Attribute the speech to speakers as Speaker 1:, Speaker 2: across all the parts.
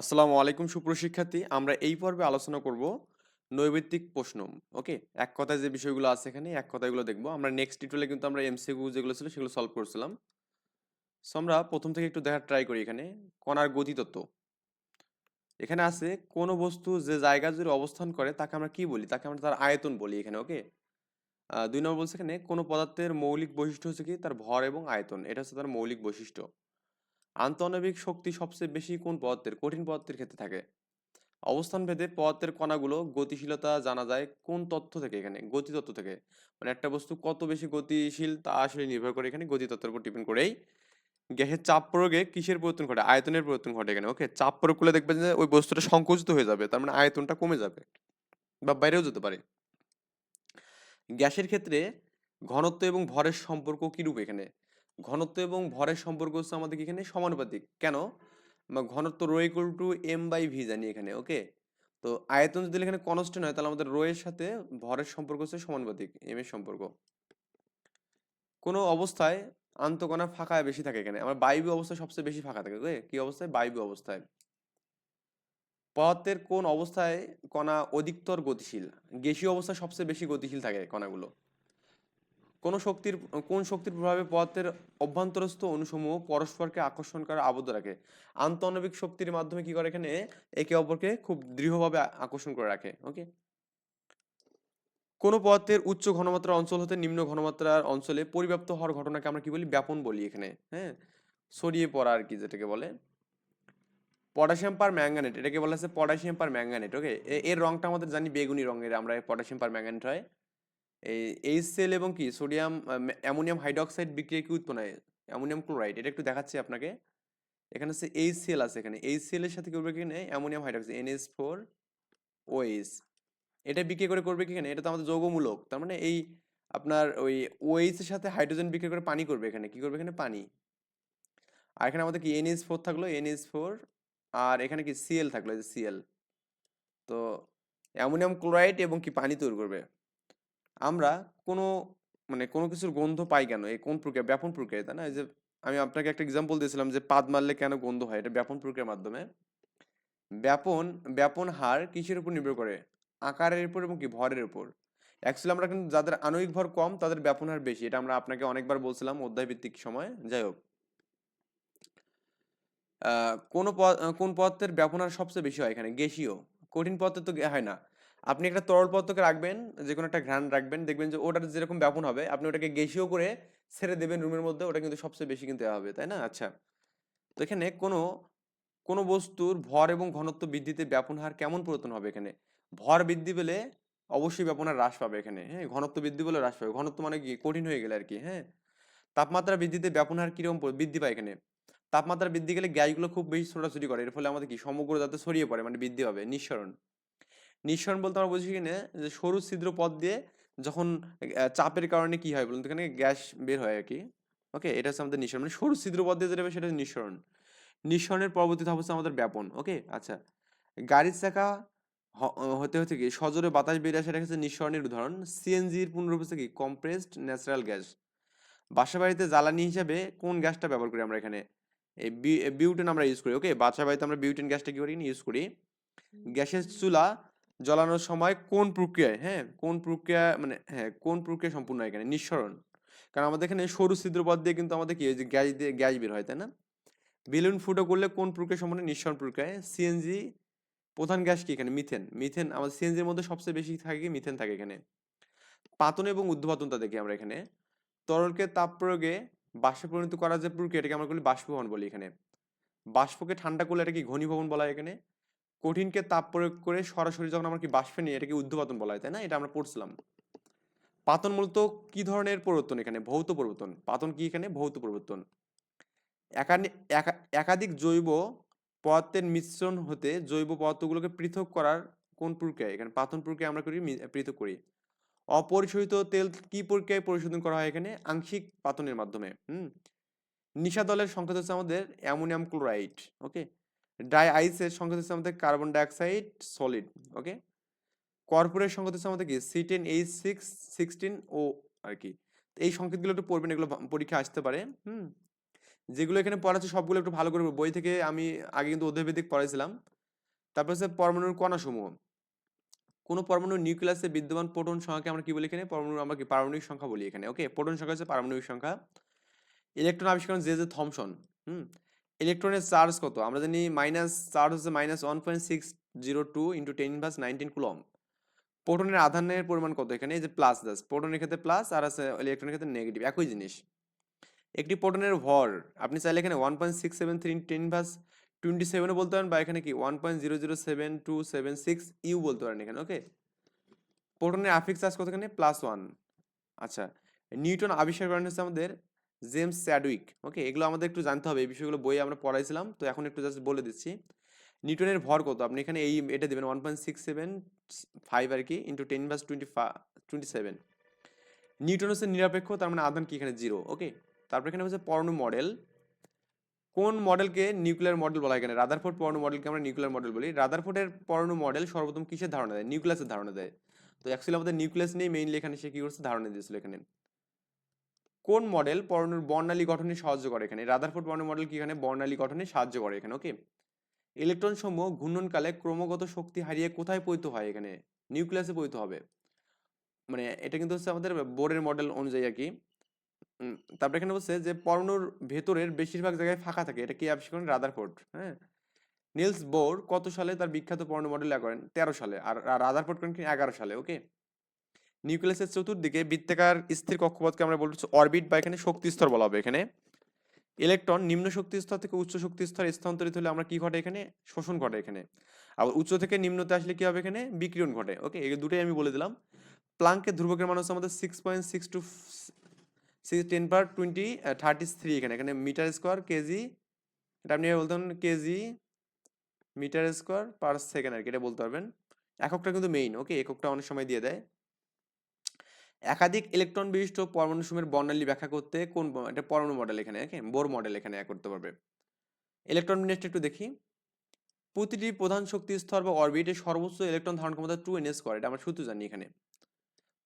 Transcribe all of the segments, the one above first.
Speaker 1: আসসালামু আলাইকুম সুপ্রশিক্ষার্থী আমরা এই পর্বে আলোচনা করব নৈবেত্তিক প্রশ্ন। ওকে? এক কথায় যে বিষয়গুলো আছে এখানে, এক কথায়গুলো দেখব। আমরা নেক্সট টিউটোরিয়ালে কিন্তু আমরা এমসিকিউ যেগুলো ছিল সেগুলো সলভ করছিলাম। সো আমরা প্রথম থেকে একটু দেখার ট্রাই করি এখানে। কণার গতিতত্ত্ব এখানে আছে, কোনো বস্তু যে জায়গা জুড়ে অবস্থান করে, তাকে আমরা কি বলি? তাকে আমরা তার আয়তন বলি এখানে, ওকে? দুই নম্বর বলছে এখানে, কোনো পদার্থের মৌলিক বৈশিষ্ট্য হচ্ছে কি? তার ভর এবং আয়তন। এটা হচ্ছে তার মৌলিক বৈশিষ্ট্য। আন্তঃআণবিক শক্তি সবচেয়ে বেশি কোন পদার্থের? কঠিন পদার্থের ক্ষেত্রে থাকে। অবস্থান ভেদে পদার্থের কণাগুলো গতিশীলতা জানা যায় কোন তথ্য থেকে এখানে? গতি তত্ত্ব থেকে। মানে একটা বস্তু কত বেশি গতিশীল তা আসলে নির্ভর করে এখানে গতি তত্ত্বের উপর ডিপেন্ড করেই। গ্যাসের চাপ প্রয়োগে কিসের পরিবর্তন ঘটে? আয়তনের পরিবর্তন ঘটে এখানে। ওকে চাপ প্রয়োগ করলে দেখবেন যে ওই বস্তুটা সংকুচিত হয়ে যাবে। তার মানে আয়তনটা কমে যাবে বা বাইরেও যেতে পারে। গ্যাসের ক্ষেত্রে ঘনত্ব এবং ভরের সম্পর্ক কিরূপ এখানে? ঘনত্ব এবং ভরের সম্পর্ক হচ্ছে আমাদের এখানে সমানুপাতিক। কেন? ঘনত্ব rho equal to M by V জানি এখানে ওকে তো আয়তন যদি এখানে কনস্ট্যান্ট হয়, তাহলে আমাদের রো এর সাথে ভরের সম্পর্ক হচ্ছে সমানুপাতিক এম এর সম্পর্ক। কোনো অবস্থায় আন্তকণা ফাঁকা বেশি থাকে এখানে। আমার বায়বীয় অবস্থায় সবচেয়ে বেশি ফাঁকা থাকে ওকে কি অবস্থায়? বায়বীয় অবস্থায়। পদার্থের কোন অবস্থায় কণা অধিকতর গতিশীল? গ্যাসীয় অবস্থায় সবচেয়ে বেশি গতিশীল থাকে কণাগুলো। কোন শক্তির কোন শক্তির প্রভাবে পদার্থের অভ্যন্তরস্থ অনুসমূহ পরস্পরকে আকর্ষণ করে আবদ্ধ রাখে। আন্তঃআণবিক শক্তির মাধ্যমে কি করে এখানে? একে অপরকে খুব দৃঢ়ভাবে আকর্ষণ করে রাখে ওকে কোন পদার্থের উচ্চ ঘনমাত্রার অঞ্চল হতে নিম্ন ঘনমাত্রার অঞ্চলে পরিব্যাপ্ত হওয়ার ঘটনাকে আমরা কি বলি? ব্যাপন বলি এখানে হ্যাঁ? ছড়িয়ে পড়া আর কি যেটাকে বলে। পটাশিয়াম পার ম্যাঙ্গানেট এটাকে বলা হচ্ছে পটাশিয়াম পার ম্যাঙ্গানেট ওকে এর রংটা আমাদের জানি বেগুনি রঙের, আমরা পটাশিয়াম পার ম্যাঙ্গানেট হয়। এই এইচসিএল এবং কি? সোডিয়াম অ্যামোনিয়াম হাইড্রক্সাইড বিক্রিয়া কি উৎপন্ন হয়? অ্যামোনিয়াম ক্লোরাইড এটা একটু দেখাচ্ছি আপনাকে। এখানে হচ্ছে এইচসিএল আছে এখানে। এইচসিএল এর সাথে করবে কি এখানে? Ammonium hydroxide NS four OH এটা বিক্রি করে করবে কি এখানে? এটা তো আমাদের যৌগমূলক। তার মানে এই আপনার ওই ওএইচ এর সাথে হাইড্রোজেন বিক্রি করে পানি করবে এখানে। কি করবে এখানে? পানি। আর এখানে আমাদের কি এনএস ফোর থাকল? এনএস ফোর আর এখানে কি সিএল থাকল? সিএল তো অ্যামোনিয়াম ক্লোরাইড এবং কি পানি তৈরি করবে? আমরা কোনো মানে কোনো কিছুর গন্ধ পাই কেন? এই কোন প্রক্রিয়া, ব্যাপন প্রক্রিয়া, তাই না? এই যে আমি আপনাকে একটা এক্সাম্পল দিয়েছিলাম যে পাদ মারলে কেন গন্ধ হয়? এটা ব্যাপন প্রক্রিয়ার মাধ্যমে। ব্যাপন ব্যাপন হার কিসের উপর নির্ভর করে? আকারের উপর এবং কি ভরের উপর? অ্যাকচুয়ালি আমরা কিন্তু যাদের আণবিক ভর কম, তাদের ব্যাপন হার বেশি। এটা আমরা আপনাকে অনেকবার বলছিলাম অধ্যায় ভিত্তিক সময়। যাই হোক। কোন কোন পদার্থের ব্যাপন হার সবচেয়ে বেশি হয় এখানে? গ্যাসীয়। কঠিন পদার্থ তো হয় না। আপনি একটা তরল পদার্থকে রাখবেন যে কোনো একটা ঘ্রাণ রাখবেন, দেখবেন যে ওটার যেরকম ব্যাপন হবে, আপনি ওটাকে গেসিও করে ছেড়ে দেবেন রুমের মধ্যে, ওটা কিন্তু সবচেয়ে বেশি কিন্তু হবে, তাই না? আচ্ছা। তো এখানে কোনো কোনো বস্তুর ভর এবং ঘনত্ব বৃদ্ধিতে ব্যাপন হার কেমন পরিবর্তন হবে এখানে? ভর বৃদ্ধি পেলে অবশ্যই ব্যাপন হার হ্রাস পাবে এখানে হ্যাঁ? ঘনত্ব বৃদ্ধি পেলে হ্রাস পাবে, ঘনত্ব মানে কি? কঠিন হয়ে গেলে আর কি হ্যাঁ? তাপমাত্রা বৃদ্ধিতে ব্যাপন হার কীরকম বৃদ্ধি পায় এখানে? তাপমাত্রা বৃদ্ধি গেলে গ্যাসগুলো খুব বেশি ছোটাছুটি করে, এর ফলে আমাদের কি? সমগ্র যাতে ছড়িয়ে পড়ে মানে বৃদ্ধি হবে নিঃসরণ। নিঃসরণ বলতে আমরা বুঝি কিনা, যে সরু ছিদ্র পথ দিয়ে যখন চাপের কারণে কি হয় বলুন তো, এখানে গ্যাস বের হয় আর কি ওকে এটা হচ্ছে আমাদের নিঃসরণ। মানে সরু ছিদ্র পথ দিয়ে যেটা সেটা নিঃসরণ। নিঃসরণের পরবর্তী ধাপ হচ্ছে আমাদের ব্যাপন। ওকে আচ্ছা। গাড়ির চাকা হতে হতে কি? সজোরে বাতাস বেরিয়ে আসে, এটা হচ্ছে নিঃসরণের উদাহরণ। সিএনজির পূর্ণরূপ হচ্ছে কি? কম্প্রেসড ন্যাচারাল গ্যাস বাসা বাড়িতে জ্বালানি হিসাবে কোন গ্যাসটা ব্যবহার করি আমরা এখানে? এই বিউটেন আমরা ইউজ করি। ওকে বাসা বাড়িতে আমরা বিউটেন গ্যাসটা কি করি? ইউজ করি। গ্যাসের চুলা জ্বালানোর সময় কোন প্রক্রিয়ায় হ্যাঁ? কোন প্রক্রিয়া মানে হ্যাঁ কোন প্রক্রিয়া সম্পূর্ণ হয় এখানে? নিঃসরণ। কারণ আমাদের এখানে সরু ছিদ্রপথ দিয়ে কিন্তু আমাদের কি ওই যে গ্যাস দিয়ে, গ্যাস বের হয়, তাই না? বেলুন ফুটো করলে কোন প্রক্রিয়া সম্পূর্ণ নিঃসরণ প্রক্রিয়ায় সিএনজি, প্রধান গ্যাস কি এখানে? মিথেন। মিথেন, আমাদের সিএনজির মধ্যে সবচেয়ে বেশি থাকে কি? মিথেন থাকে এখানে। পাতন এবং ঊর্ধ্বপাতনটা দেখি আমরা এখানে। তরলকে তাপ প্রয়োগে বাষ্পে পরিণত করার যে প্রক্রিয়া এটাকে আমরা বলি বাষ্পভবন বলি এখানে। বাষ্পকে ঠান্ডা করলে এটা কি? ঘনীভবন বলা হয় এখানে। কঠিনকে তাপ প্রয়োগ করে সরাসরি যখন আমরা কি বাষ্পে নিই এটাকে ঊর্ধ্বপাতন বলা হয়, তাই না? এটা আমরা পড়ছিলাম। পাতন মূলত কি ধরনের পরিবর্তন এখানে? ভৌত পরিবর্তন। পাতন কি এখানে? ভৌত পরিবর্তন। একাধিক জৈব পদার্থের মিশ্রণ হতে জৈব পদার্থগুলোকে পৃথক করার কোন প্রক্রিয়া? এখানে পাতন প্রক্রিয়া আমরা করি পৃথক করি। অপরিশোধিত তেল কি প্রক্রিয়ায় পরিশোধন করা হয় এখানে? আংশিক পাতনের মাধ্যমে, হুম? নিশা দলের সংকেত হচ্ছে আমাদের অ্যামোনিয়াম ক্লোরাইড, ওকে? ড্রাই আইসের সংকেত হচ্ছে আমাদের কার্বন ডাইঅক্সাইড সলিড ওকে কর্পূরের সংকেত হচ্ছে আমাদের কি? C ten H six sixteen O আর কি। এই সংকেতগুলো একটু পড়বেন, এগুলো পরীক্ষা আসতে পারে, হুম? যেগুলো এখানে পড়াচ্ছে সবগুলো একটু ভালো করে বই থেকে আমি আগে কিন্তু অধ্যায়ভিত্তিক পড়াইছিলাম। তারপর হচ্ছে পরমাণুর কণাসমূহ। কোনো পরমাণুর নিউক্লিয়াসে বিদ্যমান প্রোটন সংখ্যাকে আমরা কি বলি এখানে? পরমাণু আমরা কি? পারমাণবিক সংখ্যা বলি এখানে ওকে প্রোটন সংখ্যা হচ্ছে পারমাণবিক সংখ্যা। ইলেকট্রন আবিষ্করণ যে যে থমসন, হুম? ইলেকট্রনের চার্জ কত? আমরা জানি মাইনাস চার্জ হচ্ছে minus one point six zero two into ten inverse nineteen coulomb প্রোটনের আধানের পরিমাণ কত এখানে? এই যে প্লাস দাস প্রোটনের ক্ষেত্রে প্লাস আর আছে ইলেকট্রনের ক্ষেত্রে নেগেটিভ একই জিনিস। একটি প্রোটনের ভর, আপনি চাইলে এখানে one point six seven three ten inverse twenty সেভেনও বলতে পারেন বা এখানে কি one point zero zero seven two seven six u বলতে পারেন এখানে ওকে প্রোটনের আফিক্স চার্জ কত এখানে? প্লাস ওয়ান আচ্ছা নিউটন আবিষ্কার করেন হচ্ছে আমাদের জেমস স্যাডউইক। ওকে, এগুলো আমাদের একটু জানতে হবে। এই বিষয়গুলো বইয়ে আমরা পড়াইছিলাম। তো এখন একটু জাস্ট বলে দিচ্ছি। নিউটনের ভর কত? আপনি এখানে এই, এটা দেবেন one point six seven five আর কি ইন্টু টেন বাস টোয়েন্টি টোয়েন্টি সেভেন নিউটন হচ্ছে নিরপেক্ষ, তার মানে আধান কি এখানে? Zero okay? তারপর এখানে হচ্ছে পরমাণু মডেল কোন মডেলকে নিউক্লিয়ার মডেল বলা হয় এখানে? রাদারফোর্ড পরমাণু মডেলকে আমরা নিউক্লিয়ার মডেল বলি। রাদারফোর্ডের পরমাণু মডেল সর্বপ্রথম কিসের ধারণা দেয়? নিউক্লিয়াসের ধারণা দেয়। তো অ্যাকচুয়ালি আমাদের নিউক্লিয়াস নেই মেইনলি এখানে সে কী করছে? ধারণা দিয়েছিল এখানে। কোন মডেল পরমাণুর বর্ণালী গঠনে সাহায্য করে এখানে? রাদারফোর্ড পরমাণু মডেল কি এখানে? বর্ণালী গঠনে সাহায্য করে এখানে ওকে ইলেকট্রন সমূহ ঘূর্ণনকালে ক্রমাগত শক্তি হারিয়ে কোথায় পৈত হয় এখানে? নিউক্লিয়াসে পৈত হবে। মানে এটা কিন্তু হচ্ছে আমাদের বোর্ডের মডেল অনুযায়ী আর কি। তারপরে এখানে বলছে যে পরমাণুর ভেতরের বেশিরভাগ জায়গায় ফাঁকা থাকে। এটা কি আবিষ্কার করেন? রাদারফোর্ড হ্যাঁ? নিলস বোর কত সালে তার বিখ্যাত পরমাণু মডেল করেন? তেরো সালে। আর রাদারফোর্ড করেন এগারো সালে ওকে নিউক্লিয়াসের চতুর্দিকে বৃত্তাকার স্থির কক্ষপথকে আমরা বলছি অরবিট বা এখানে শক্তি স্তর বলা হবে এখানে। ইলেকট্রন নিম্ন শক্তি স্তর থেকে উচ্চ শক্তি স্তরে স্থানান্তরিত হলে আমরা কি ঘটে এখানে? শোষণ ঘটে এখানে। আবার উচ্চ থেকে নিম্নতে আসলে কি হবে এখানে? বিকিরণ ঘটে। ওকে, এই দুটোই আমি বলে দিলাম। প্লাঙ্কের ধ্রুবকের মান হচ্ছে আমাদের six point six two six ten per twenty thirty three এখানে। এখানে মিটার স্কোয়ার কেজি, এটা আপনি বলতে পারেন, kg, metre square per second আর কি, এটা বলতে পারবেন। এককটা কিন্তু মেইন ওকে, এককটা অনেক সময় দিয়ে দেয়। একাধিক ইলেকট্রন বিশিষ্ট পরমাণু সমূহের বর্ণালী ব্যাখ্যা করতে কোন এটা পরমাণু মডেল এখানে বোর মডেল এখানে করতে পারবে। ইলেকট্রন বিন্যাসটা একটু দেখি। প্রতিটি প্রধান শক্তি স্তর বা অরবিটে সর্বোচ্চ ইলেকট্রন ধারণ ক্ষমতা টু এনএস করে, এটা আমরা সূত্র জানি এখানে।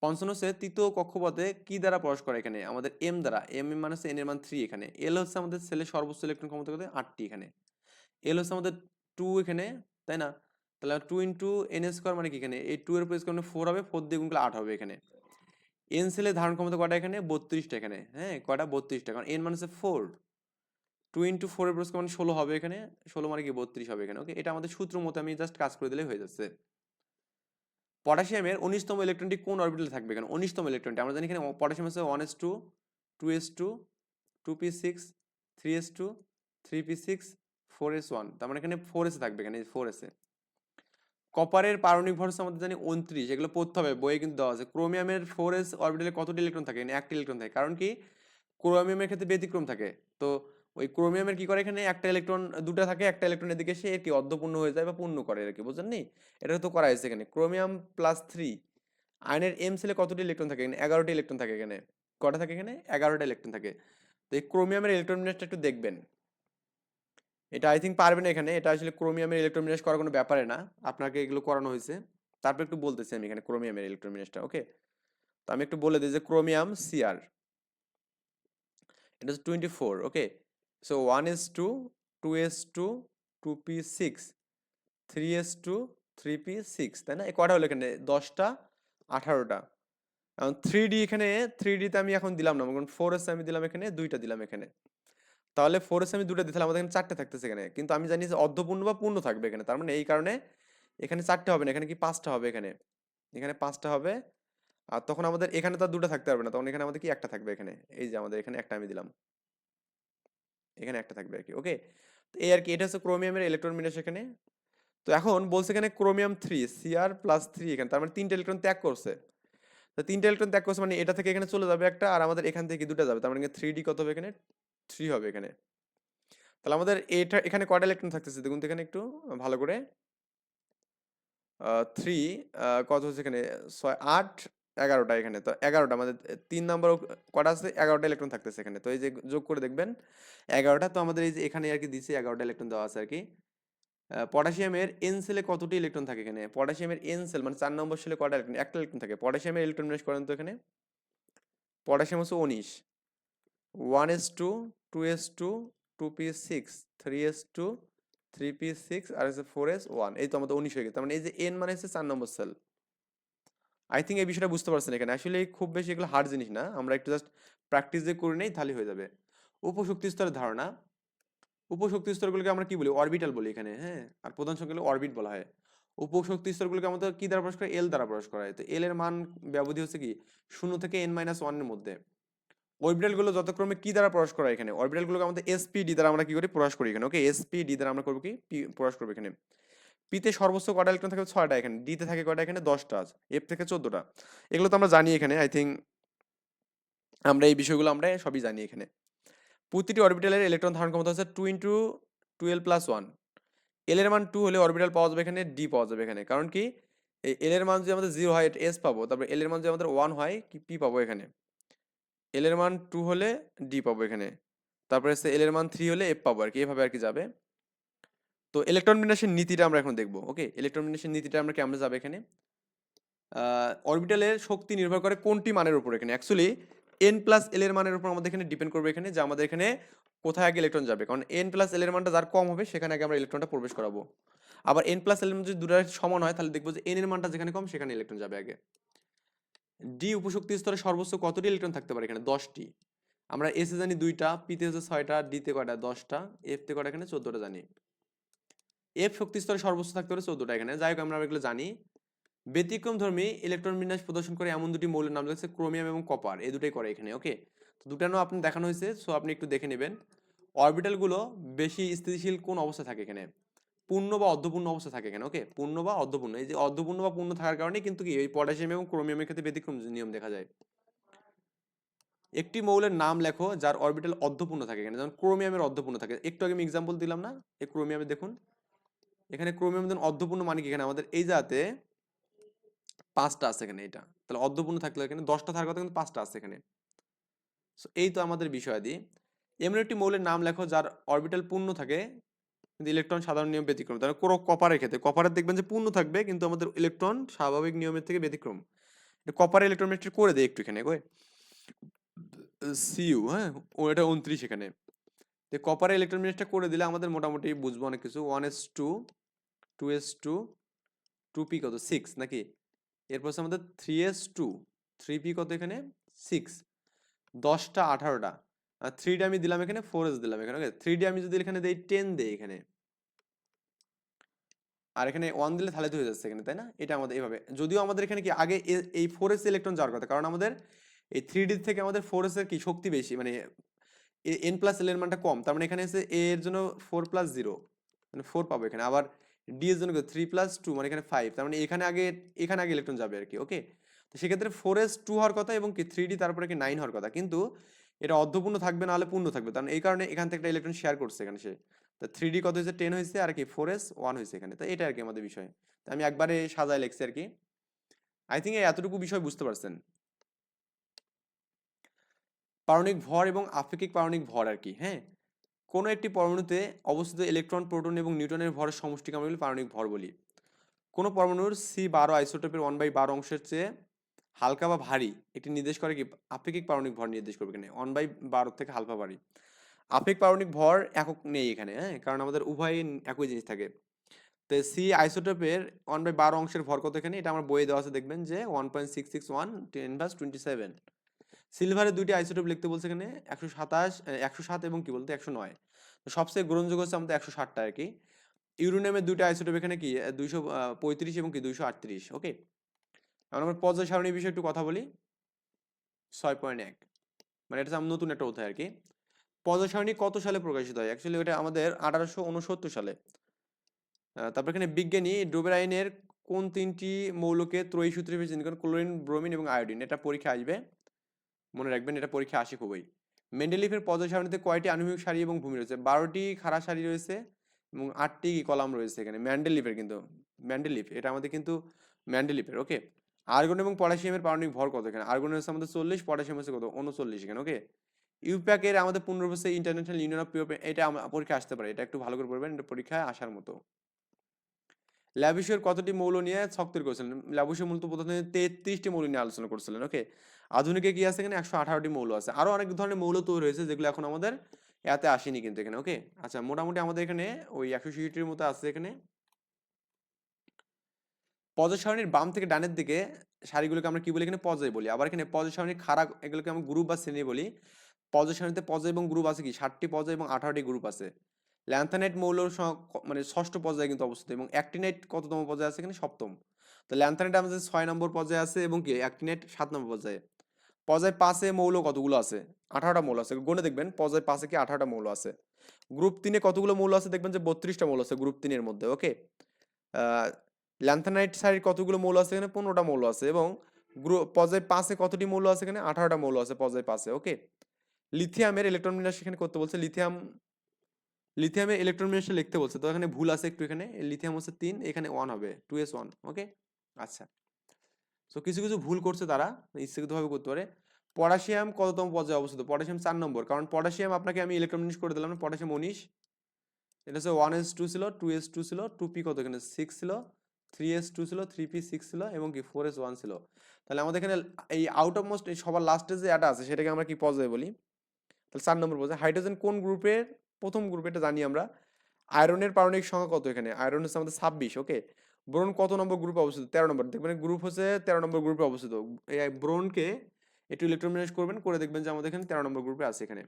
Speaker 1: পঞ্চান্ন হচ্ছে তৃতীয় কক্ষপথে কি দ্বারা প্রকাশ করে এখানে? আমাদের এম দ্বারা এম এম মানে এন এর মান থ্রি এখানে এল হচ্ছে আমাদের সেলের সর্বোচ্চ ইলেকট্রন ক্ষমতা কত? আটটি এখানে। এল হচ্ছে আমাদের টু এখানে, তাই না? তাহলে two into N S square মানে কি এখানে? এই টু এর প্লেস মানে ফোর হবে ফোর দিয়ে গুণ আট হবে এখানে। এন সেলের ধারণ ক্ষমতা কটা এখানে? বত্রিশটা এখানে হ্যাঁ? কটা বত্রিশটা। কারণ এন মানে হচ্ছে ফোর টু ইন্টু ফোর এর প্লেস মানে ষোলো হবে এখানে। ষোলো মানে কি? বত্রিশ হবে এখানে ওকে এটা আমাদের সূত্র মতো আমি জাস্ট কাজ করে দিলে হয়ে যাচ্ছে। পটাশিয়ামের উনিশতম ইলেকট্রনটি কোন অরবিটালে থাকবে এখানে? উনিশতম ইলেকট্রনটি আমরা জানি এখানে পটাশিয়াম হচ্ছে one s two two s two two p six three s two three p six four s one তার মানে এখানে ফোর এসে থাকবে এখানে ফোর এসে কপারের পারমাণবিক ভর আমাদের জানি উনত্রিশ, এগুলো পড়তে হবে, বইয়ে কিন্তু দেওয়া আছে। ক্রোমিয়ামের ফোর এস অরবিটালে কতটি ইলেকট্রন থাকে? এখানে একটি ইলেকট্রন থাকে। কারণ কি? ক্রোমিয়ামের ক্ষেত্রে ব্যতিক্রম থাকে। তো ওই ক্রোমিয়ামের কি করে এখানে? একটা ইলেকট্রন, দুটো থাকে, একটা ইলেকট্রন এদিকে এর কি অর্ধপূর্ণ হয়ে যায় বা পূর্ণ করে আর কি বুঝলেন নি এটা তো করা হয়েছে এখানে। ক্রোমিয়াম প্লাস থ্রি, আয়নের এম সেলে কতটি ইলেকট্রন থাকে এখানে? এগারোটি ইলেকট্রন থাকে এখানে। কটা থাকে এখানে? এগারোটা ইলেকট্রন থাকে। তো এই ক্রোমিয়ামের ইলেকট্রন একটু দেখবেন। এটা আই থিঙ্ক পারবেন এখানে। এটা আসলে ক্রোমিয়ামের ইলেকট্রন বিন্যাস করার কোনো ব্যাপারে না। আপনাকে এগুলো করানো হয়েছে। তারপর একটু বলতেছি আমি এখানে ক্রোমিয়ামের ইলেকট্রন বিন্যাসটা ওকে তো আমি একটু বলে দিই যে ক্রোমিয়াম সিআর এটা হচ্ছে twenty four okay so one s two two s two two p six three s two three p six তাই না? এই কটা হলো এখানে? দশটা, আঠারোটা। এখন থ্রি ডি এখানে থ্রি ডিতে আমি এখন দিলাম না। কারণ ফোর এস আমি দিলাম এখানে, দুইটা দিলাম এখানে। তাহলে ফোর এস আমি দুটো দিতে আমাদের এখানে চারটে থাকতেছে এখানে। কিন্তু আমি জানি যে অর্ধপূর্ণ বা পূর্ণ থাকবে এখানে। তার মানে এই কারণে এখানে চারটে হবে না, এখানে কি পাঁচটা হবে এখানে? এখানে পাঁচটা হবে। আর তখন আমাদের এখানে তো দুটো থাকতে পারবে না, তখন এখানে আমাদের কি একটা থাকবে এখানে? এই যে আমাদের এখানে একটা আমি দিলাম। এখানে একটা থাকবে আর কি ওকে তো এই আর কি, এটা হচ্ছে ক্রোমিয়ামের ইলেকট্রন বিন্যাস এখানে। তো এখন বলছে এখানে chromium three Cr plus three এখানে, তার মানে তিনটে ইলেকট্রন ত্যাগ করছে। তো তিনটে ইলেকট্রন ত্যাগ করছে মানে এটা থেকে এখানে চলে যাবে একটা, আর আমাদের এখান থেকে দুটো যাবে, তার মানে থ্রি ডি কত হবে এখানে? থ্রি হবে এখানে। তাহলে আমাদের এটা, এখানে কয়টা ইলেকট্রন থাকতেছে, দেখুন তো এখানে একটু, ভালো করে। থ্রি কত হচ্ছে এখানে? ছয়, আট, এগারোটা এখানে। তো এগারোটা, আমাদের তিন নম্বর কটা আছে, এগারোটা ইলেকট্রন থাকতেছে এখানে। তো এই যে যোগ করে দেখবেন, এগারোটা তো আমাদের এই যে এখানে আর কি দিচ্ছে এগারোটা ইলেকট্রন দেওয়া আছে আর কি। পটাশিয়ামের এন সেলে কতটি ইলেকট্রন থাকে এখানে? পটাশিয়ামের এন সেল মানে চার নম্বর সেলে কটা ইলেকট্রন একটা ইলেকট্রন থাকে। পটাশিয়ামের ইলেকট্রন করেন তো এখানে? পটাশিয়াম হচ্ছে উনিশ। One s two two s two two p six three s two three p six আর হচ্ছে ফোর এস ওয়ান এই তো আমাদের উনিশ হয়ে গেছে। মানে এই যে এন মানে হচ্ছে চার নম্বর সেল আই থিঙ্ক এই বিষয়টা বুঝতে পারছেন এখানে। আসলে খুব বেশি এগুলো হার্ড জিনিস না। আমরা একটু জাস্ট প্র্যাকটিস যে করে নেই তাহলে হয়ে যাবে। উপশক্তি স্তরের ধারণা। উপশক্তি স্তরগুলোকে আমরা কি বলি? অরবিটাল বলি এখানে হ্যাঁ? আর প্রধান সংখ্যাগুলো অরবিট বলা হয়। উপশক্তি স্তরগুলোকে আমাদের কি দ্বারা প্রকাশ করা? এল দ্বারা প্রকাশ করা হয়। তো এল এর মান ব্যবধি হচ্ছে কি? শূন্য থেকে এন মাইনাস ওয়ানের মধ্যে। অরবিটালগুলো যতক্রমে কি দ্বারা প্রকাশ করা এখানে? অরবিটাল গুলোকে আমাদের এসপিডি দ্বারা আমরা কি করি? প্রকাশ করি এখানে। ওকে এসপিডি দ্বারা আমরা করব কি? প্রকাশ করব এখানে। পিতে সর্বোচ্চ কটা ইলেকট্রন থাকে? ছয়টা এখানে। ডিতে থাকে কটা এখানে? দশটা এফ থেকে চোদ্দটা। এগুলো তো আমরা জানি এখানে। আই থিঙ্ক আমরা এই বিষয়গুলো আমরা সবই জানি এখানে। প্রতিটি অরবিটালের ইলেকট্রন ধারণ ক্ষমতা হচ্ছে two into twelve plus one l এর মান টু হলে অরবিটাল পাওয়া যাবে এখানে ডি পাওয়া যাবে এখানে। কারণ কি? এই এল এর মান যদি আমাদের জিরো হয় এস পাবো। তারপর এল এর মান যদি আমাদের ওয়ান হয়, কি পি পাবো এখানে? এল এর মান টু হলে ডি পাবো এখানে। তারপরে হচ্ছে এল এর মান থ্রি হলে এফ পাবো আর কি, এভাবে আর কি যাবে। তো ইলেকট্রন বিন্যাসের নীতিটা আমরা এখন দেখব ওকে ইলেকট্রন বিন্যাসের নীতিটা আমরা কেমন যাবে এখানে? অরবিটালের শক্তি নির্ভর করে কোনটি মানের উপর এখানে? অ্যাকচুয়ালি এন প্লাস এল এর মানের উপর আমাদের এখানে ডিপেন্ড করবে এখানে, যে আমাদের এখানে কোথায় আগে ইলেকট্রন যাবে। কারণ এন প্লাস এল এর মানটা যার কম হবে, সেখানে আগে আমরা ইলেকট্রনটা প্রবেশ করাবো। আবার এন প্লাস এল যদি দুটো সমান হয়, তাহলে দেখব যে এন এর মানটা যেখানে কম, সেখানে ইলেকট্রন যাবে আগে। ডি উপশক্তি স্তরে সর্বোচ্চ কতটি ইলেকট্রন থাকতে পারে এখানে? দশটি। আমরা এসে জানি দুইটা পিতে হচ্ছে ছয়টা ডিতে কয়টা? দশটা। এফ তে কয়টা? এখানে চোদ্দটা জানি। এফ শক্তি স্তরে সর্বোচ্চ থাকতে পারে চোদ্দটা এখানে। যাই হোক, আমরা এগুলো জানি। ব্যতিক্রম ধর্মী ইলেকট্রন বিন্যাস প্রদর্শন করে এমন দুটি মৌলের নাম হচ্ছে ক্রোমিয়াম এবং কপার এই দুটোই করে এখানে ওকে তো দুটো নাম আপনি দেখানো হয়েছে সো আপনি একটু দেখে নেবেন। অরবিটালগুলো বেশি স্থিতিশীল কোন অবস্থা থাকে এখানে? পূর্ণ বা অর্ধপূর্ণ অবস্থা থাকে এখানে ওকে পূর্ণ বা অর্ধপূর্ণ এই যে অর্ধপূর্ণ বা পূর্ণ থাকার কারণে কিন্তু কি এই পটাশিয়াম এবং ক্রোমিয়ামের ক্ষেত্রে ব্যতিক্রম নিয়ম দেখা যায়। একটি মৌলের নাম লেখো যার অরবিটাল অর্ধপূর্ণ থাকে এখানে যেমন ক্রোমিয়ামের অর্ধপূর্ণ থাকে। একটু আগে আমি এক্সাম্পল দিলাম না? এই ক্রোমিয়ামে দেখুন। এখানে ক্রোমিয়াম দেন অর্ধপূর্ণ মানে কি এখানে? আমাদের এই জাতে পাঁচটা আছে এখানে এটা তাহলে অর্ধপূর্ণ থাকলে এখানে দশটা থাকার কথা কিন্তু পাঁচটা আছে এখানে। সো এই তো আমাদের বিষয়াদি। এমন একটি মৌলের নাম লেখো যার অরবিটাল পূর্ণ থাকে কিন্তু ইলেকট্রন সাধারণ নিয়ম ব্যতিক্রম। তাহলে কোনো কপারের ক্ষেত্রে কপারের দেখবেন যে পূর্ণ থাকবে, কিন্তু আমাদের ইলেকট্রন স্বাভাবিক নিয়মের থেকে ব্যতিক্রম। কপার ইলেকট্রোমেট্রি করে দেয় একটু এখানে, কই? সিইউ হ্যাঁ? এটা উনত্রিশ এখানে। তো কপার ইলেকট্রোমিটারটা করে দিলে আমাদের মোটামুটি বুঝব অনেক কিছু। One s two two s two two p কত? সিক্স নাকি? এরপর আমাদের three s two three p কত এখানে? সিক্স দশটা, আঠারোটা। আর থ্রি ডি আমি দিলাম এখানে ফোর এস দিলাম এখানে ওকে থ্রি ডি আমি যদি এখানে দিই টেন দিই এখানে। আর এখানে ওয়ান দিলে তাহলে হয়ে যাচ্ছে এখানে, তাই না? এটা আমাদের এইভাবে যদিও আমাদের এখানে কি আগে এই ফোর এস ইলেকট্রন যাওয়ার কথা, কারণ আমাদের এই থ্রি ডি থেকে আমাদের ফোর এস এর কি শক্তি বেশি মানে এন প্লাস এল এর মানটা কম, তার মানে এখানে এসে এ এর জন্য ফোর প্লাস জিরো মানে ফোর পাবো এখানে। আবার ডি এর জন্য থ্রি প্লাস টু মানে এখানে ফাইভ তার মানে এখানে আগে এখানে আগে ইলেকট্রন যাবে আর কি ওকে তো সেক্ষেত্রে ফোর এস টু হওয়ার কথা এবং কি থ্রি ডি তারপরে কি নাইন হওয়ার কথা। কিন্তু এটা অর্ধপূর্ণ থাকবে না হলে পূর্ণ থাকবে। কারণ এই কারণে এখান থেকে একটা ইলেকট্রন শেয়ার করছে এখানে সে। তা থ্রি ডি কত হয়েছে? টেন হয়েছে, আর কি ফোর এস ওয়ান হয়েছে এখানে। তো এটা আর কি আমাদের বিষয়। তো আমি একবারে সাজায় লেখছি আর কি। আই থিঙ্ক এতটুকু বিষয় বুঝতে পারছেন। পারণিক ভর এবং আপেক্ষিক পারণিক ভর আর কি হ্যাঁ? কোনো একটি পরমাণুতে অবস্থিত ইলেকট্রন প্রোটন এবং নিউটনের ভরের সমষ্টিকে আমরা বলি পারণিক ভর বলি। কোনো পরমাণুর সি বারো আইসোটোপের ওয়ান বাই বারো অংশের চেয়ে হালকা বা ভারী এটি নির্দেশ করে কি আপেক্ষিক পারণিক ভর নির্দেশ করবে এখানে। ওয়ান বাই বারো থেকে হালকা ভারী। আপেক্ষিক পারণিক ভর একক নেই এখানে হ্যাঁ? কারণ আমাদের উভয় একই জিনিস থাকে। তো সি আইসোটোপের ওয়ান বাই বারো অংশের ভর কত এখানে? এটা আমার বইয়ে দেওয়া আছে, দেখবেন যে one point six six one ten ভাস টোয়েন্টি সেভেন সিলভারের দুইটি আইসোটোপ লিখতে বলছে এখানে, একশো সাতাশ একশো সাত এবং কি বলতে? একশো নয়। তো সবচেয়ে গ্রহণযোগ্য হচ্ছে আমাদের একশো ষাটটা আর কি। ইউরেনিয়ামের দুইটা আইসোটোপ এখানে কি? দুইশো পঁয়ত্রিশ এবং কি? দুইশো আটত্রিশ ওকে এখন আমরা পর্যায় সারণীর বিষয়ে একটু কথা বলি। ছয় পয়েন্ট এক। মানে এটা হচ্ছে নতুন একটা অধ্যায় আর কি পর্যায় সারণী কত সালে প্রকাশিত হয়? অ্যাকচুয়ালি এটা আমাদের আঠারোশো উনসত্তর সালে। তারপর এখানে বিজ্ঞানী ডোবের আইনের কোন তিনটি মৌলকে ত্রয়ী সূত্রে হিসেবে চিহ্নিত করেন? ক্লোরিন, ব্রোমিন এবং আয়োডিন। এটা পরীক্ষা আসবে। মনে রাখবেন এটা পরীক্ষা আসে খুবই। মেন্ডেলিফের পর্যায় সারণীতে কয়টি আণবিক সারি এবং ভূমি রয়েছে? বারোটি খাড়া সারি রয়েছে এবং আটটি কলাম রয়েছে এখানে। ম্যান্ডেলিফের কিন্তু ম্যান্ডেলিফ এটা আমাদের কিন্তু ম্যান্ডেলিফের ওকে আর্গন এবং পটাশিয়ামের পারমাণবিক ভর কত এখানে? আর্গন হচ্ছে আমাদের চল্লিশ পটাশিয়াম হচ্ছে কত? উনচল্লিশ এখানে ওকে ইউপ্যাকের আমাদের পনেরো বছর ইন্টারন্যাশনাল ইউনিয়ন অফ পিওর এটা পরীক্ষা আসতে পারে। এটা একটু ভালো করে পড়বেন, এটা পরীক্ষায় আসার মতো। ল্যাবিশের কতটি মৌল নিয়ে ছক তৈরি করেছিলেন? ল্যাবিশের মূলত প্রথমে তেত্রিশটি মৌল নিয়ে আলোচনা করছিলেন ওকে আধুনিকে কি আছে এখানে? একশো আঠারোটি মৌল আছে। আরও অনেক ধরনের মৌল তৈরি হয়েছে, যেগুলো এখন আমাদের এতে আসেনি কিন্তু এখানে ওকে আচ্ছা মোটামুটি আমাদের এখানে ওই একশো ছিষট্টির মতো আছে এখানে। পর্যায় সারণীর বাম থেকে ডানের দিকে সারিগুলোকে আমরা কি বলি এখানে? পর্যায় বলি। আবার এখানে পর্যায় সারণীর খারাপ এগুলোকে আমরা গ্রুপ বা শ্রেণি বলি। পর্যায় সারণীতে পর্যায় এবং গ্রুপ আছে কি? ষাটটি পর্যায় এবং আঠারোটি গ্রুপ আছে। ল্যান্থানাইট মৌল মানে ষষ্ঠ পর্যায়ে কিন্তু অবস্থিত এবং অ্যাক্টিনাইট কততম পর্যায়ে আছে এখানে? সপ্তম। তো ল্যান্থানাইট আমাদের ছয় নম্বর পর্যায়ে আছে এবং কি? অ্যাক্টিনাইট সাত নম্বর পর্যায়ে। পর্যায় পাশে মৌল কতগুলো আছে? আঠারোটা মৌল আছে। গণে দেখবেন পর্যায় পাশে কি আঠারোটা মৌল আছে। গ্রুপ তিনে কতগুলো মৌল আছে? দেখবেন যে বত্রিশটা মৌল আছে গ্রুপ তিনের মধ্যে, ওকে? ল্যান্থানাইট সাইড কতগুলো মৌল আছে এখানে? পনেরোটা মৌল আছে এবং গ্রুপ পর্যায় পাশে কতটি মৌল আছে এখানে? আঠারোটা মৌল আছে পর্যায় পাশে ওকে লিথিয়ামের ইলেকট্রন বিন্যাস এখানে করতে বলছে লিথিয়াম লিথিয়ামের ইলেকট্রন বিন্যাসে লিখতে বলছে, তো এখানে ভুল আছে একটু এখানে লিথিয়াম হচ্ছে তিন, এখানে ওয়ান হবে টু এস ওয়ান ওকে আচ্ছা। তো কিছু কিছু ভুল করছে তারা, ইচ্ছাকৃতভাবে করতে পারে। পটাশিয়াম কততম পর্যায়ে অবস্থিত? পটাশিয়াম চার নম্বর, কারণ পটাশিয়াম আপনাকে আমি ইলেকট্রন বিন্যাস করে দিলাম পটাশিয়াম উনিশ, এটা হচ্ছে ওয়ান এস টু ছিল টু এস টু ছিল টু পি কত এখানে? সিক্স ছিল থ্রি এস টু ছিল থ্রি পি সিক্স ছিল এবং কি ফোর এস ওয়ান ছিল। তাহলে আমাদের এখানে এই আউট অফ মোস্ট সবার লাস্টে যে এটা আছে, সেটাকে আমরা কি পর্যায়ে বলি? তাহলে চার নম্বর পর্যায়ে হাইড্রোজেন কোন গ্রুপের প্রথম গ্রুপ এটা জানি আমরা। আয়রনের পারমাণবিক সংখ্যা কত এখানে? আয়রন হচ্ছে আমাদের ছাব্বিশ ওকে ব্রোন কত নম্বর গ্রুপে অবস্থিত? তেরো নম্বর। দেখবেন গ্রুপ হচ্ছে তেরো নম্বর গ্রুপে অবস্থিত। এই ব্রোনকে একটু ইলেকট্রোমিনেট করবেন, করে দেখবেন যে আমাদের এখানে তেরো নম্বর গ্রুপে আছে এখানে।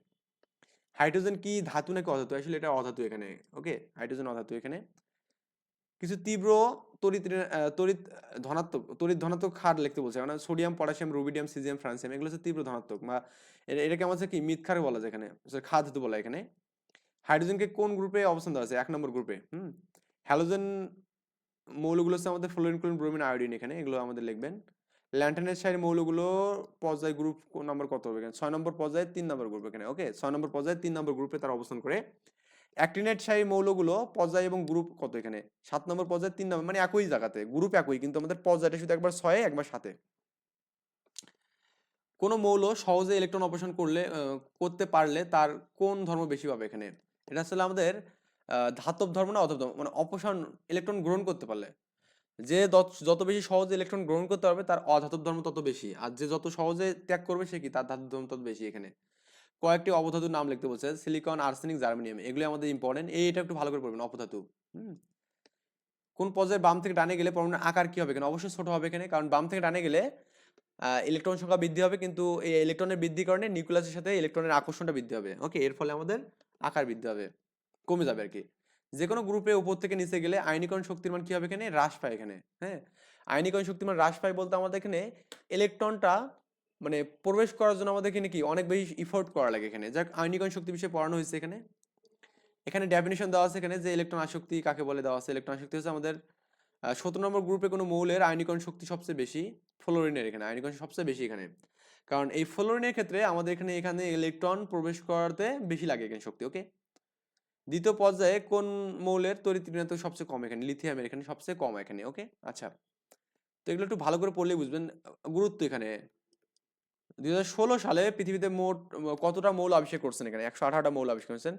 Speaker 1: হাইড্রোজেন কি ধাতু নাকি অধাতু? আসলে এটা অধাতু এখানে ওকে হাইড্রোজেন অধাতু এখানে। কিছু তীব্র তড়িৎ তড়িৎ ধনাত্মক তড়িৎ ধনাত্মক ক্ষার লিখতে বলছে। মানে sodium, potassium, rubidium, caesium, francium, এগুলো হচ্ছে তীব্র ধনাত্মক। বা এটা- এটাকে আমাদের কি? মিথ ক্ষার বলা যায় এখানে। খাদ ধাতু বলা এখানে। হাইড্রোজেনকে কোন গ্রুপে অবস্থান দেওয়া আছে এক নম্বর গ্রুপে। হুম? হ্যালোজেন মৌলগুলো হচ্ছে আমাদের ফ্লোরিন, ক্লোরিন, ব্রোমিন, আয়োডিন এখানে। এগুলো আমাদের লিখবেন। ল্যান্টানের সাইড মৌলগুলো পর্যায় গ্রুপ নম্বর কত হবে এখানে? ছয় নম্বর পর্যায়ে, তিন নম্বর গ্রুপ এখানে। ওকে? ছয় নম্বর পর্যায়ে, তিন নম্বর গ্রুপে তারা অবস্থান করে। অ্যাক্টিনেট সাই মৌলগুলো পর্যায় এবং গ্রুপ কত এখানে? সাত নম্বর পর্যায়ে, তিন নম্বর মানে একই জায়গাতে, গ্রুপ একই, কিন্তু আমাদের পর্যায়টা শুধু একবার ছয়ে, একবার সাথে কোনো মৌল সহজে ইলেকট্রন অপারেশন করলে করতে পারলে তার কোন ধর্ম বেশি পাবে এখানে? এটা আসলে আমাদের ধাতব ধর্ম না অধাতব ধর্ম মানে অপসারণ ইলেকট্রন গ্রহণ করতে পারলে। যে যত বেশি সহজে ইলেকট্রন গ্রহণ করতে পারবে, তার অধাতব ধর্ম তত বেশি। আর যে যত সহজে ত্যাগ করবে সে কি? তার ধাতব ধর্ম তত বেশি এখানে। কয়েকটি অবধাতুর নাম লিখতে বলছে সিলিকন আর্সেনিক জার্মেনিয়াম এগুলো আমাদের ইম্পর্টেন্ট এটা একটু ভালো করে পড়বেন, অপধাতু। হুম? কোন পর্যায়ে বাম থেকে ডানে গেলে পরমাণুর আকার কি হবে এখানে অবশ্যই ছোট হবে এখানে কারণ বাম থেকে ডানে গেলে ইলেকট্রন সংখ্যা বৃদ্ধি হবে, কিন্তু এই ইলেকট্রনের বৃদ্ধির কারণে নিউক্লিয়াসের সাথে ইলেকট্রনের আকর্ষণটা বৃদ্ধি হবে। ওকে এর ফলে আমাদের আকার বৃদ্ধি হবে, কমে যাবে আর কি যে কোনো গ্রুপে উপর থেকে নিচে গেলে আয়নীকরণ শক্তির মান কি হবে এখানে? হ্রাস পায় এখানে হ্যাঁ? আয়নীকরণ শক্তির মান হ্রাস পায় বলতে আমাদের এখানে ইলেকট্রনটা মানে প্রবেশ করার জন্য আমাদের এখানে কি অনেক বেশি ইফোর্ট করা লাগে এখানে। যাক আয়নীকরণ শক্তি বিষয়ে পড়ানো হয়েছে এখানে। এখানে ডেফিনেশন দেওয়া আছে এখানে যে ইলেকট্রন আসক্তি কাকে বলে দেওয়া আছে? ইলেকট্রন আসক্তি হচ্ছে আমাদের সতেরো নম্বর গ্রুপে কোনো মৌলের আয়নীকরণ শক্তি সবচেয়ে বেশি ফ্লোরিনের এখানে আয়নীকরণ সবচেয়ে বেশি এখানে। কারণ এই ফ্লোরিনের ক্ষেত্রে আমাদের এখানে এখানে ইলেকট্রন প্রবেশ করাতে বেশি লাগে এখানে শক্তি ওকে দ্বিতীয় পর্যায়ে কোন মৌলের তড়িৎ ঋণাত্মক সবচেয়ে কম এখানে? লিথিয়ামের এখানে সবচেয়ে কম এখানে ওকে আচ্ছা। তো এগুলো একটু ভালো করে পড়লে বুঝবেন গুরুত্ব এখানে। দুই হাজার ষোলো সালে পৃথিবীতে মোট, কতটা মৌল আবিষ্কার করছেন এখানে? একশো আঠারোটা মৌল আবিষ্কার করেছেন।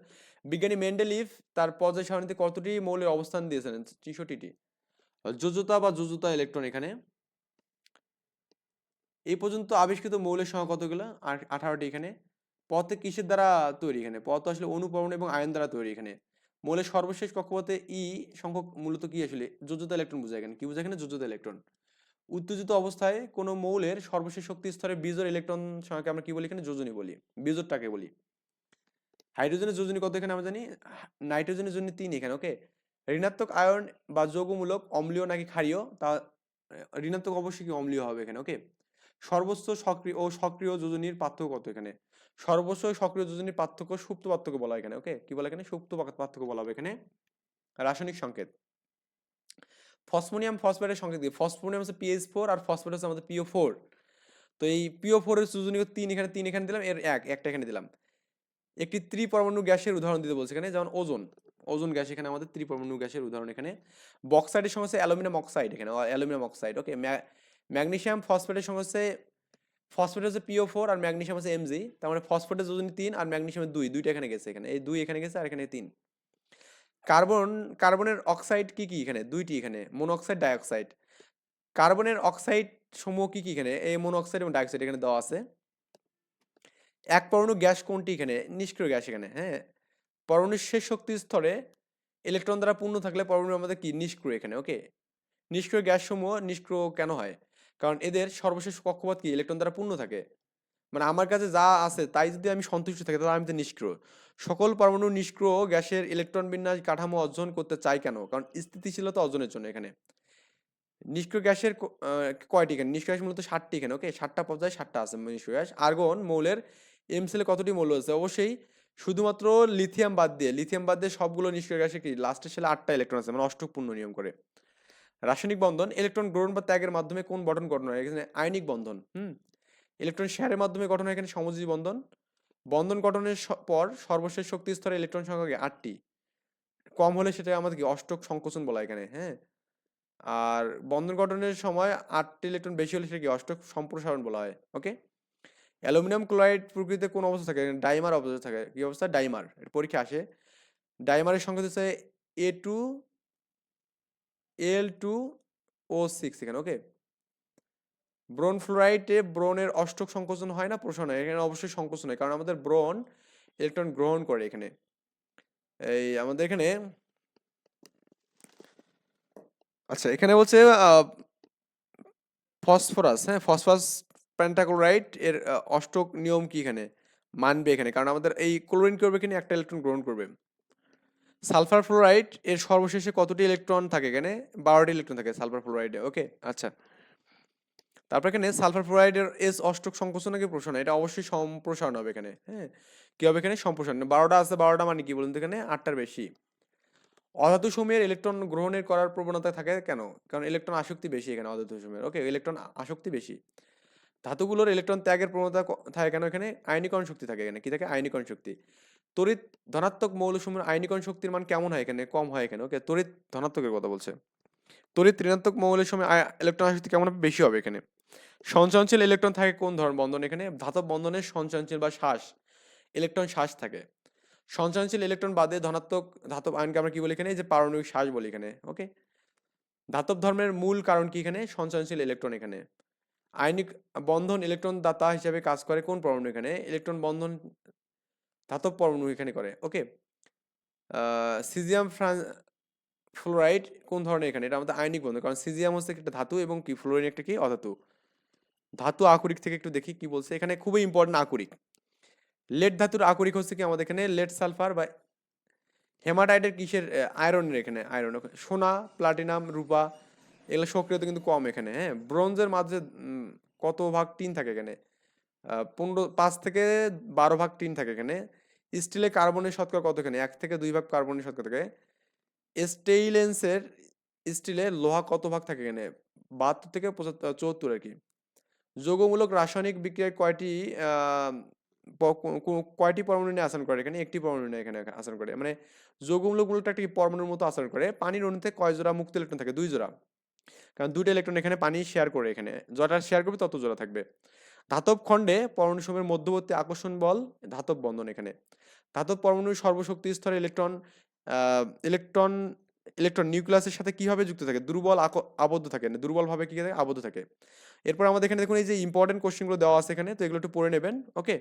Speaker 1: বিজ্ঞানী মেন্ডেলিভ তার পর্যায় সারণীতে কতটি মৌলের অবস্থান দিয়েছেন ছিষট্টিটি যোজতা বা যোজতা ইলেকট্রন এখানে। এই পর্যন্ত আবিষ্কৃত মৌলের সংখ্যা কতগুলো? আঠারোটি এখানে। পথে কিসের দ্বারা তৈরি এখানে? পথ আসলে অনুপরমাণু এবং আয়ন দ্বারা তৈরি এখানে। মৌলের সর্বশেষ কক্ষপথে ই সংখ্যক মূলত কি আসলে? যোজতা ইলেকট্রন বোঝায় এখানে। কি বোঝায় এখানে? যোজতা ইলেকট্রন। উত্তেজিত অবস্থায় কোনো মৌলের সর্বশেষ শক্তি স্তরে বিজোর ইলেকট্রন সংখ্যাকে আমরা কি বলি এখানে? যোজনী বলি। বিজোরটাকে বলি। হাইড্রোজেনের যোজনী কত এখানে আমরা জানি? নাইট্রোজেনের জন্য তিন এখানে ওকে ঋণাত্মক আয়ন বা যৌগমূলক অম্লীয় নাকি ক্ষারীয়? তা, ঋণাত্মক অবশ্যই কি অম্লীয় হবে এখানে ওকে সর্বোচ্চ সক্রিয় ও সক্রিয় যোজনীর পার্থক্য কত এখানে? সর্বোচ্চ সক্রিয় যোজনীর পার্থক্য সুপ্ত পার্থক্য বলা এখানে ওকে কি বলা এখানে? সুপ্ত পার্থক্য বলা হবে এখানে। রাসায়নিক সংকেত। ফসফোনিয়াম ফসফেটের সংকেত কি ফসফোনিয়াম হচ্ছে পিএইচ ফোর আর ফসফেট হচ্ছে আমাদের পিও ফোর তো এই পিও ফোরের যোজনীয় তিন এখানে তিন এখানে দিলাম, এর এক, একটা এখানে দিলাম। একটি ত্রিপরমাণু গ্যাসের উদাহরণ দিতে বলছে এখানে, যেমন ওজোন। ওজোন গ্যাস এখানে আমাদের ত্রিপরমাণু গ্যাসের উদাহরণ এখানে। বক্সাইডের সঙ্গে হচ্ছে অ্যালুমিনিয়াম অক্সাইড এখানে অ্যালুমিনিয়াম অক্সাইড, ওকে ম্যাগনেসিয়াম ফসফেটের সঙ্গে হচ্ছে, ফসফেট হচ্ছে পিও ফোর আর ম্যাগনেসিয়াম হচ্ছে এমজি তার মানে ফসফেটের যোজনী তিন আর ম্যাগনেসিয়ামের দুই, দুইটা এখানে গেছে এখানে, এই দুই এখানে গেছে আর এখানে তিন। কার্বন, কার্বনের অক্সাইড কি কি এখানে? দুইটি এখানে মনোঅক্সাইড ডাইঅক্সাইড। কার্বনের অক্সাইড সমূহ কি কি এখানে? এই মনোঅক্সাইড এবং ডাইঅক্সাইড এখানে দেওয়া আছে। এক পরমাণু গ্যাস কোনটি এখানে? নিষ্ক্রিয় গ্যাস এখানে হ্যাঁ? পরমাণুর শেষ শক্তি স্তরে ইলেকট্রন দ্বারা পূর্ণ থাকলে পরমাণু আমাদের কি? নিষ্ক্রিয় এখানে ওকে নিষ্ক্রিয় গ্যাস সমূহ নিষ্ক্রিয় কেন হয়? কারণ এদের সর্বশেষ কক্ষপথ কি? ইলেকট্রন দ্বারা পূর্ণ থাকে। মানে আমার কাছে যা আছে তাই যদি আমি সন্তুষ্ট থাকি, তাহলে আমি তো নিষ্ক্রিয়। সকল পরমাণু নিষ্ক্রিয় গ্যাসের ইলেকট্রন বিন্যাস কাঠামো অর্জন করতে চাই কেন? কারণ স্থিতিশীলতা অর্জনের জন্য এখানে। নিষ্ক্রিয় গ্যাসের কয়টি এখানে? নিষ্ক্রিয় গ্যাস মূলত ষাটটি এখানে ওকে ষাটটা পর্যায়ে ষাটটা আছে নিষ্ক্রিয় গ্যাস। আর্গন মৌলের এম সেলে কতটি মৌল আছে? অবশ্যই শুধুমাত্র লিথিয়াম বাদ দিয়ে লিথিয়াম বাদ দিয়ে সবগুলো নিষ্ক্রিয় গ্যাসে কি? লাস্টের সেলে আটটা ইলেকট্রন আছে মানে অষ্টক পূর্ণ নিয়ম করে। রাসায়নিক বন্ধন ইলেকট্রন গ্রহণ বা ত্যাগের মাধ্যমে কোন বন্ধন গঠন হয়? এখানে আয়নিক বন্ধন, হুম? ইলেকট্রন শেয়ারের মাধ্যমে গঠন হয় এখানে সমযোজী বন্ধন। বন্ধন গঠনের পর সর্বশেষ শক্তি স্তরে ইলেকট্রন সংখ্যা? আটটি। কম হলে সেটা আমাদের কি অষ্টক সংকোচন বলা এখানে হ্যাঁ? আর বন্ধন গঠনের সময় আটটি ইলেকট্রন বেশি হলে সেটা কি অষ্টক সম্প্রসারণ বলা হয়, ওকে? অ্যালুমিনিয়াম ক্লোরাইড প্রকৃতিতে কোন অবস্থা থাকে? ডাইমার অবস্থা থাকে। কি অবস্থা? ডাইমার। পরীক্ষা আসে। ডাইমারের সংখ্যা হচ্ছে A two L two O six এখানে, ওকে? ব্রোন ফ্লোরাইডে ব্রোনের অষ্টক সংকোচন হয় না? প্রসারণ হয় এখানে অবশ্যই সংকোচন হয় কারণ আমাদের ব্রোন ইলেকট্রন গ্রহণ করে এখানে। এই আমাদের এখানে আচ্ছা এখানে বলছে ফসফরাস হ্যাঁ? ফসফরাস পেন্টাক্লোরাইড এর অষ্টক নিয়ম কি এখানে? মানবে এখানে, কারণ আমাদের এই ক্লোরিন করবে এখানে একটা ইলেকট্রন গ্রহণ করবে। সালফার ফ্লোরাইড এর সর্বশেষে কতটি ইলেকট্রন থাকে এখানে? বারোটি ইলেকট্রন থাকে সালফার ফ্লোরাইডে, ওকে? আচ্ছা। তারপর এখানে সালফার ফ্লোরাইডের এস অষ্টক সংকোচন নাকি প্রসারণ? এটা অবশ্যই সম্প্রসারণ হবে এখানে হ্যাঁ? কী হবে এখানে? সম্প্রসারণ। বারোটা আছে, বারোটা মানে কি বলুন তো এখানে? আটটার বেশি। অধাতু সময়ের ইলেকট্রন গ্রহণের করার প্রবণতা থাকে কেন? কারণ ইলেকট্রন আসক্তি বেশি এখানে অধাতু সময়ের। ওকে, ইলেকট্রন আসক্তি বেশি। ধাতুগুলোর ইলেকট্রন ত্যাগের প্রবণতা থাকে কেন এখানে? আয়নীকরণ শক্তি থাকে এখানে। কি থাকে? আয়নীকরণ শক্তি। তড়িৎ ধনাত্মক মৌলসমূহের আয়নীকরণ শক্তির মান কেমন হয় এখানে? কম হয় এখানে। ওকে, তড়িৎ ধনাত্মকের কথা বলছে। তড়িৎ ঋণাত্মক মৌলের সময় ইলেকট্রন আসক্তি কেমন বেশি হবে এখানে। সঞ্চয়নশীল ইলেকট্রন থাকে কোন ধরনের বন্ধন? এখানে ধাতব বন্ধনের সঞ্চয়নশীল বা শ্বাস ইলেকট্রন শ্বাস থাকে। সঞ্চয়নশীল ইলেকট্রন বাদে ধনাত্মক ধাতব আয়নকে আমরা কি বলি এখানে? যে পারমাণবিক শ্বাস বলি এখানে ওকে ধাতব ধর্মের মূল কারণ কি এখানে? সঞ্চয়নশীল ইলেকট্রন এখানে। আয়নিক বন্ধন ইলেকট্রন দাতা হিসেবে কাজ করে কোন পরমাণু এখানে? ইলেকট্রন বন্ধন ধাতব পরমাণু এখানে করে ওকে সিজিয়াম ফ্রান, ফ্লোরাইড কোন ধরনের এখানে? এটা আমাদের আয়নিক বন্ধন, কারণ সিজিয়াম হচ্ছে একটা ধাতু এবং কি? ফ্লোরিন একটা কি? অধাতু। ধাতু আকরিক থেকে একটু দেখি কি বলছে। এখানে খুবই ইম্পর্টেন্ট আকরিক। লেড ধাতুর আকরিক হচ্ছে কি আমাদের এখানে লেড সালফার বা হেমাটাইটের কিসের আয়রনের এখানে, আয়রন। সোনা, প্লাটিনাম, রূপা, এগুলো সক্রিয়তা কিন্তু কম এখানে হ্যাঁ? ব্রোঞ্জের মাঝে কত ভাগ টিন থাকে এখানে? পনেরো, পাঁচ থেকে বারো ভাগ টিন থাকে এখানে। স্টিলে কার্বনের শতকরা কত এখানে? এক থেকে দুই ভাগ কার্বনের শতকরা থাকে। স্টেইলেন্সের স্টিলে লোহা কত ভাগ থাকে এখানে? বাহাত্তর থেকে পঁচাত্তর, চুয়াত্তর আর কি। যৌগমূলক রাসায়নিক বিক্রিয়ায় কয়টি কয়টি পরমাণু নিয়ে আচরণ করে এখানে? একটি পরমাণু নিয়ে এখানে আচরণ করে। মানে যৌগমূলক মূলকটা একটি পরমাণুর মতো আচরণ করে? পানির অণুতে কয় জোড়া মুক্ত ইলেকট্রন থাকে? দুই জোড়া। কারণ দুইটা ইলেকট্রন এখানে পানি শেয়ার করে এখানে। যটা শেয়ার করবে তত জোড়া থাকবে। ধাতব খণ্ডে পরমাণু সমূহের মধ্যবর্তী আকর্ষণ বল, ধাতব বন্ধন এখানে। ধাতব পরমাণুর সর্বশক্তি স্তরে ইলেকট্রন ইলেকট্রন ইলেকট্রন নিউক্লিয়াসের সাথে কীভাবে যুক্ত থাকে? দুর্বল আবদ্ধ থাকে না, দুর্বলভাবে কী থাকে? আবদ্ধ থাকে। এরপর আমাদের এখানে দেখুন, এই যে ইম্পর্টেন্ট কোশ্চেনগুলো দেওয়া আছে এখানে, তো এগুলো একটু পড়ে নেবেন ওকে